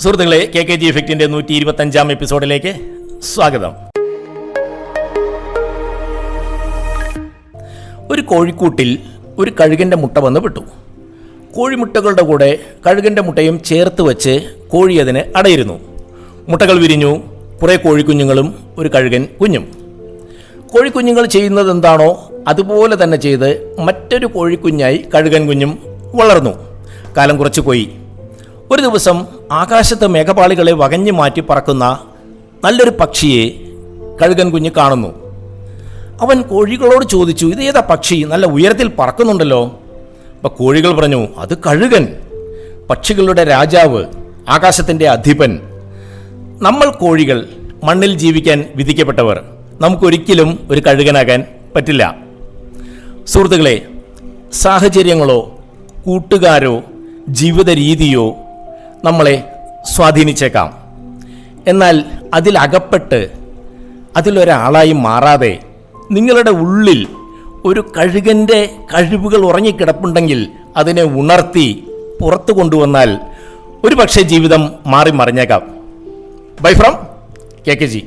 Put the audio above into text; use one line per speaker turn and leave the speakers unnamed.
സുഹൃത്തുക്കളെ K K G ഇഫക്റ്റിന്റെ നൂറ്റി ഇരുപത്തി അഞ്ചാം എപ്പിസോഡിലേക്ക് സ്വാഗതം. ഒരു കോഴിക്കൂട്ടിൽ ഒരു കഴുകന്റെ മുട്ട വന്ന് വിട്ടു കോഴിമുട്ടകളുടെ കൂടെ കഴുകന്റെ മുട്ടയും ചേർത്ത് വെച്ച് കോഴി അതിന് അടയിരുന്നു. മുട്ടകൾ വിരിഞ്ഞു. കുറേ കോഴിക്കുഞ്ഞുങ്ങളും ഒരു കഴുകൻ കുഞ്ഞും. കോഴിക്കുഞ്ഞുങ്ങൾ ചെയ്യുന്നത് എന്താണോ അതുപോലെ തന്നെ ചെയ്ത് മറ്റൊരു കോഴിക്കുഞ്ഞായി കഴുകൻ കുഞ്ഞും വളർന്നു. കാലം കുറച്ച് പോയി ഒരു ദിവസം ആകാശത്ത് മേഘപാളികളെ വകഞ്ഞു മാറ്റി പറക്കുന്ന നല്ലൊരു പക്ഷിയെ കഴുകൻ കുഞ്ഞ് കാണുന്നു. അവൻ കോഴികളോട് ചോദിച്ചു ഇത് ഏതാ പക്ഷി? നല്ല ഉയരത്തിൽ പറക്കുന്നുണ്ടല്ലോ. അപ്പൊ കോഴികൾ പറഞ്ഞു അത് കഴുകൻ. പക്ഷികളുടെ രാജാവ് ആകാശത്തിന്റെ അധിപൻ. നമ്മൾ കോഴികൾ മണ്ണിൽ ജീവിക്കാൻ വിധിക്കപ്പെട്ടവർ. നമുക്കൊരിക്കലും ഒരു കഴുകനാകാൻ പറ്റില്ല. സുഹൃത്തുക്കളെ സാഹചര്യങ്ങളോ കൂട്ടുകാരോ ജീവിത രീതിയോ നമ്മളെ സ്വാധീനിച്ചേക്കാം. എന്നാൽ അതിലകപ്പെട്ട് അതിലൊരാളായി മാറാതെ നിങ്ങളുടെ ഉള്ളിൽ ഒരു കഴുകന്റെ കഴിവുകൾ ഉറങ്ങിക്കിടപ്പുണ്ടെങ്കിൽ അതിനെ ഉണർത്തി പുറത്തു കൊണ്ടുവന്നാൽ ഒരു പക്ഷേ ജീവിതം മാറി മറിഞ്ഞേക്കാം. Bye from K K G